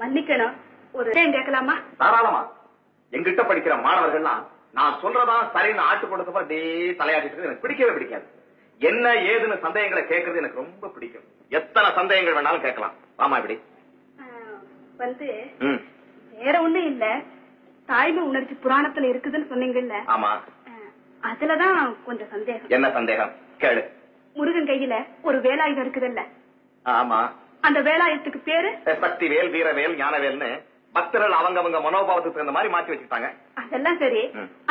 மன்னிக்கணும். ஒரு கேட்கலாமா? தாராளமா. எங்கிட்ட படிக்கிற மாணவர்கள்லாம் நான் சொல்றதா சரின்னு ஆட்டு கொடுத்தப்ப அப்படியே தலையாட்டிட்டு. எனக்கு பிடிக்கவே பிடிக்காது. என்ன ஏதுன்னு சந்தேகங்களை கேட்கறது எனக்கு ரொம்ப பிடிக்கும். எத்தனை சந்தேகங்கள் வேணாலும் கேட்கலாம். ஆமா இப்படி. வந்து வேற ஒண்ணும் இல்ல. தாய்மை உணர்ச்சி புராணத்துல இருக்குதுன்னு சொன்னீங்கல்ல. ஆமா. அதுலதான் கொஞ்சம் சந்தேகம். என்ன சந்தேகம்? கேளு. முருகன் கையில ஒரு வேலாயுதம் இருக்குதுல்ல. ஆமா. அந்த வேலாயுதத்துக்கு பேரு? சக்தி வேல் வீரவேல் ஞானவேல்னு பக்தர்கள் அவங்கவங்க மனோபாவத்துக்கு தகுந்த மாதிரி மாத்தி வச்சுட்டாங்க அதெல்லாம் சரி.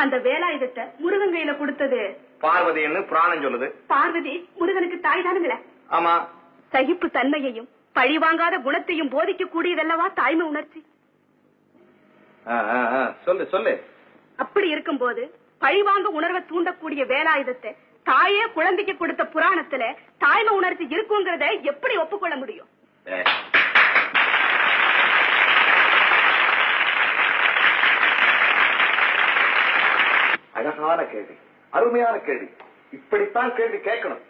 அந்த வேலாயுதத்தை முருகன் கையில கொடுத்தது. பார்வதின்னு புராணம் சொல்லுது. பார்வதி முருகனுக்கு தாய் தானுங்களே. ஆமா. சகிப்பு தன்மையையும் பழிவாங்காத குணத்தையும் போதிக்க கூடியதல்லவா தாய்மை உணர்ச்சி. சொல்லு சொல்லு. அப்படி இருக்கும்போது பழிவாங்க உணர்வை தூண்டக்கூடிய வேலாயுதத்தை தாயே குழந்தைக்கு கொடுத்த புராணத்துல தாய்மை உணர்ச்சி இருக்குங்கிறத எப்படி ஒப்புக்கொள்ள முடியும்? ஏ. அழகான கேள்வி. அருமையான கேள்வி. இப்படித்தான் கேள்வி கேட்கணும்.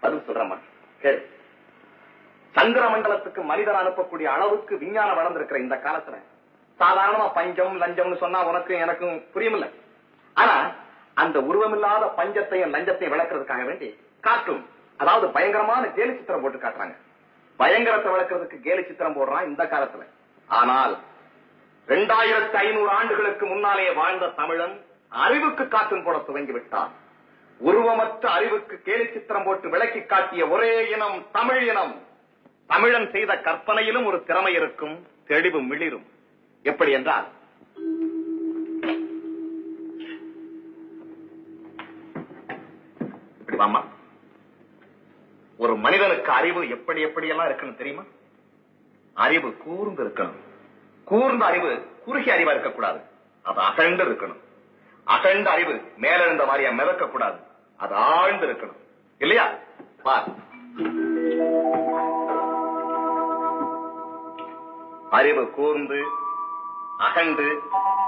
பதில் சொல்றேம்மா கேள்வி சந்திர மண்டலத்துக்கு மனிதன் அனுப்பக்கூடிய அளவுக்கு விஞ்ஞானம் வளர்ந்திருக்கிற இந்த காலத்துல சாதாரணமா பஞ்சம் லஞ்சம்னு சொன்னா உனக்கும் எனக்கும் புரியுமில்ல. ஆனா அந்த உருவமில்லாத பஞ்சத்தையும் லஞ்சத்தையும் விளக்குறதுக்காக வேண்டி காட்டும் அதாவது பயங்கரமான கேலி சித்திரம் போட்டு காட்டுறாங்க. பயங்கரத்தை விளக்குறதுக்கு கேலி சித்திரம் போடுறான் இந்த காலத்துல. ஆனால் இரண்டாயிரத்தி ஐநூறு ஆண்டுகளுக்கு முன்னாலே வாழ்ந்த தமிழன் அறிவுக்கு காற்றும் போட துவங்கி விட்டான் உருவமற்ற அறிவுக்கு கேலி சித்திரம் போட்டு விளக்கி காட்டிய ஒரே இனம் தமிழ் இனம். தமிழன் செய்த கற்பனையிலும் ஒரு திறமை இருக்கும் தெளிவு மிளிரும். எப்படி என்றால் இப்படி வாமா மனிதனுக்கு அறிவு எப்படி எப்படி எல்லாம் இருக்கணும் தெரியுமா? அறிவு கூர்ந்து இருக்கணும். கூர்ந்த அறிவு குறுகிய அறிவா இருக்கக்கூடாது. அது அகழ்ந்து இருக்கணும். அகழ்ந்த அறிவு மேலெழுந்த மாதிரியா மிதக்க கூடாது அது ஆழ்ந்து இருக்கணும். இல்லையா? பார். அறிவு கூர்ந்து அகண்டு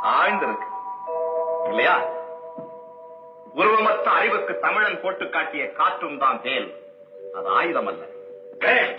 ஆழ்ந்து இருக்கு. இல்லையா? உருவமற்ற அறிவுக்கு தமிழன் போட்டு காட்டிய காற்றும் தான் தேல். அது ஆயுதம் அல்ல. வேல்,